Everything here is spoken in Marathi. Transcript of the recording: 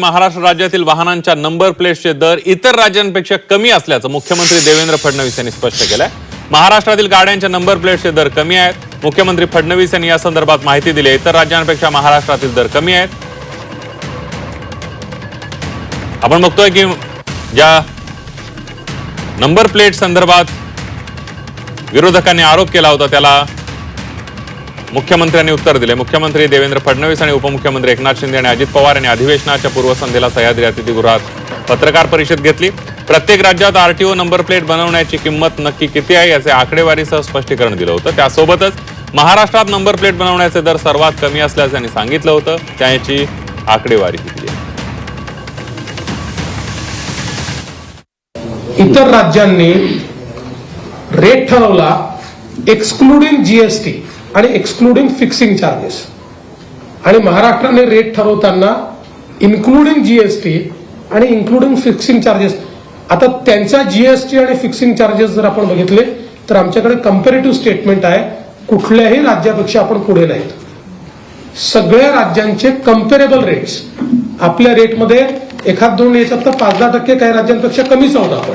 महाराष्ट्र राज्यातील वाहनांच्या नंबर प्लेटचे दर इतर राज्यांपेक्षा कमी असल्याचं मुख्यमंत्री देवेंद्र फडणवीस यांनी स्पष्ट केलंय. महाराष्ट्रातील गाड्यांच्या नंबर प्लेटचे दर कमी आहेत. मुख्यमंत्री फडणवीस यांनी या संदर्भात माहिती दिली इतर राज्यांपेक्षा महाराष्ट्रातील दर कमी आहेत. आपण बघतोय की ज्या नंबर प्लेट संदर्भात विरोधकांनी आरोप केला होता त्याला मुख्यमंत्र्यांनी उत्तर दिले. मुख्यमंत्री देवेंद्र फडणवीस आणि उपमुख्यमंत्री एकनाथ शिंदे आणि अजित पवार यांनी अधिवेशनाच्या पूर्वसंध्येला सह्याद्री अतिथीगृहात पत्रकार परिषद घेतली. प्रत्येक राज्यात आरटीओ नंबर प्लेट बनवण्याची किंमत नक्की किती आहे याचे आकडेवारीसह स्पष्टीकरण दिलं होतं. त्यासोबतच महाराष्ट्रात नंबर प्लेट बनवण्याचे दर सर्वात कमी असल्याचं त्यांनी सांगितलं होतं. त्याची आकडेवारी दिली आहे? इतर राज्यांनी रेट ठरवला एक्सक्लुडिंग जीएसटी आणि एक्सक्लुडिंग फिक्सिंग चार्जेस आणि महाराष्ट्राने रेट ठरवताना इन्क्लुडिंग जीएसटी आणि इन्क्लुडिंग फिक्सिंग चार्जेस आता त्यांच्या जीएसटी आणि फिक्सिंग चार्जेस जर आपण बघितले तर आमच्याकडे कम्पेरेटिव्ह स्टेटमेंट आहे कुठल्याही राज्यापेक्षा आपण पुढे नाहीत. सगळ्या राज्यांचे कम्पेरेबल रेट्स आपल्या रेटमध्ये एखाद दोन याच्यात तर पाच दहा टक्के काही राज्यांपेक्षा कमीच आहोत आपण.